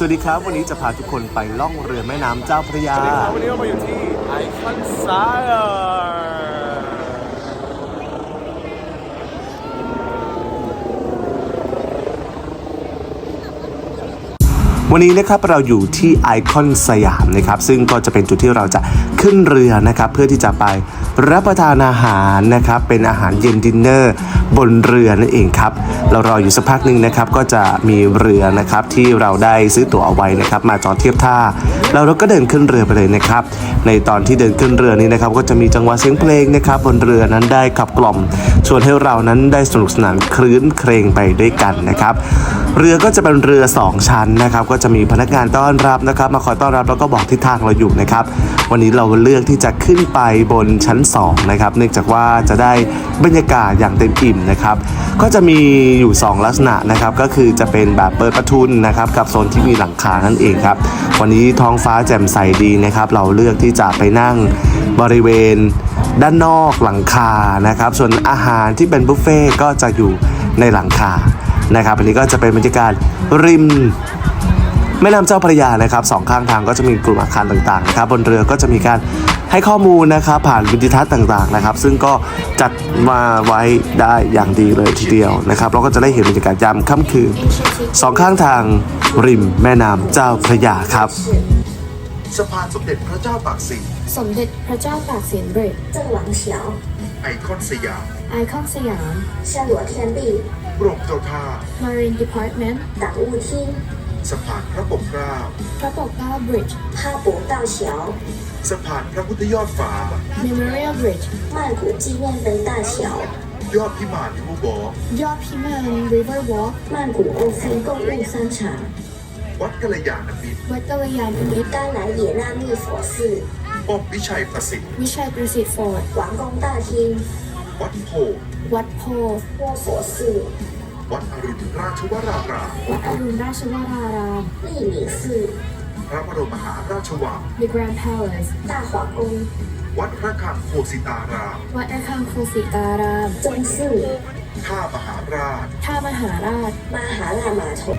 สวัสดีครับ วันนี้จะพาทุกคนไปล่องเรือแม่น้ำเจ้าพระยา วันนี้เรามาอยู่ที่ไอคอนซาร์ วันนี้นะครับเราอยู่ที่ไอคอนสยามนะครับซึ่งก็จะเป็นจุดที่เราจะขึ้นเรือนะครับเพื่อที่จะไปรับประทานอาหารนะครับเป็นอาหารเย็นดินเนอร์บนเรือนั่นเองครับเรารออยู่สักพักหนึ่งนะครับก็จะมีเรือนะครับที่เราได้ซื้อตั๋วเอาไว้นะครับมาจอดเทียบท่าแล้วเราก็เดินขึ้นเรือไปเลยนะครับในตอนที่เดินขึ้นเรือนี้นะครับก็จะมีจังหวะเสียงเพลงนะครับบนเรือนั้นได้ขับกล่อมชวนให้เรานั้นได้สนุกสนานคลื้นเครงไปด้วยกันนะครับเรือก็จะเป็นเรือ 2 ชั้นนะครับก็จะมีพนักงานต้อนรับนะครับ มาคอยต้อนรับแล้วก็บอกทิศทางเราอยู่นะครับ วันนี้เราเลือกที่จะขึ้นไปบนชั้น2นะครับเนื่องจากว่าจะได้บรรยากาศอย่างเต็มอิ่มนะครับ ก็จะมีอยู่ 2 ลักษณะนะครับ ก็คือจะเป็นแบบเปิดประทุนนะครับกับโซนที่มีหลังคานั่นเองครับ วันนี้ท้องฟ้าแจ่มใสดีนะครับ เราเลือกที่จะไปนั่งบริเวณด้านนอกหลังคานะครับ ส่วนอาหารที่เป็นบุฟเฟ่ต์ก็จะอยู่ในหลังคานะครับ อันนี้ก็จะเป็นบรรยากาศริม แม่น้ำเจ้าพระยานะครับสองข้างทางก็จะมีกลุ่มอาคารต่างๆนะครับบนเรือก็จะมีการให้ข้อมูลนะครับผ่านวิดิทัศน์ต่างๆนะครับ ซึ่งก็จัดมาไว้ได้อย่างดีเลยทีเดียวนะครับเราก็จะได้เห็นบรรยากาศยามค่ำคืนสองข้างทางริมแม่น้ำเจ้าพระยาครับสะพานสมเด็จพระเจ้าปากสินสมเด็จพระเจ้าปากสินเรดจังหวังเฉียวไอคอนสยามไอคอนสยามชลัวเทียนบีกรมเจ้าท่า Marine Department ดังอูทิน สะพานพระปกเกล้า พระปกเกล้า Bridge 哈博道桥、 สะพานพระพุทธยอดฟ้า Memorial Bridge 曼谷纪念碑大桥、 ยอดพิมานริเวอร์บอล์ ยอดพิมาน River Walk 曼谷欧菲购物商场、 วัดกัลยาณมิตร วัดกัลยาณมิตร 甘蓝野那密佛寺、 ป้อมวิชัยประสิทธิ์ วิชัยประสิทธิ์โฟร์ด 王宫大厅、 วัดโพธิ์ วัดโพธิ์ 卧佛寺、 วัดอรุณราชวรารามวัดอรุณราชวรารามนี่หลีซือพระบรมมหาราชวัง The Grand Palace ตาขวางองวัดพระคังโคสิตาราม วัดพระคังโคสิตารามจงสื่อท่ามหาราชท่ามหาราช มหารามาชน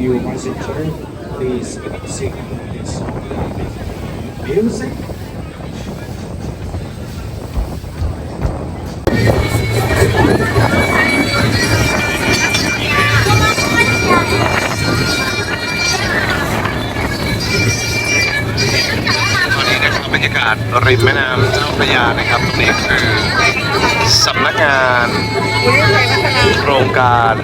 you messenger please sing this music ตอนนี้นะครับบรรยากาศริมแม่น้ำเจ้าพระยานะครับตรงนี้คือสำนักงานโครงการ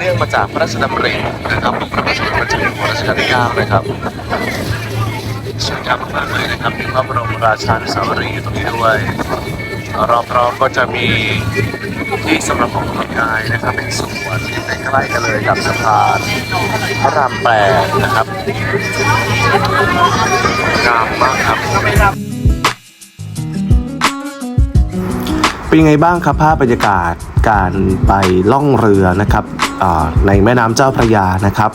เนื่องมาจากพระราชดำรินะครับของพระบาทสมเด็จพระเจ้าอยู่หัวรัชกาลที่9นะครับสวยงามมากเลยนะครับมีพระบรมราชานุสาวรีย์ตรงนี้ด้วยรอบๆก็จะมีที่สำหรับออกกำลังกายนะครับ เป็นสวนที่ใกล้ๆกันเลยกับสะพานพระรามแปดนะครับงามมากครับ เป็นไงบ้างครับภาพบรรยากาศการไปล่องเรือนะครับในแม่น้ำเจ้าพระยานะครับ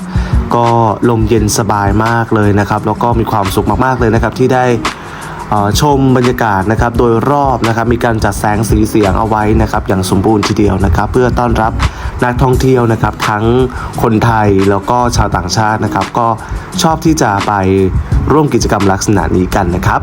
ก็ลมเย็นสบายมากเลยนะครับ แล้วก็มีความสุขมากๆเลยนะครับที่ได้ชมบรรยากาศนะครับโดยรอบนะครับมีการจัดแสงสีเสียงเอาไว้นะครับ อย่างสมบูรณ์ทีเดียวนะครับ เพื่อต้อนรับนักท่องเที่ยวนะครับ ทั้งคนไทยแล้วก็ชาวต่างชาตินะครับ ก็ชอบที่จะไปร่วมกิจกรรมลักษณะนี้กันนะครับ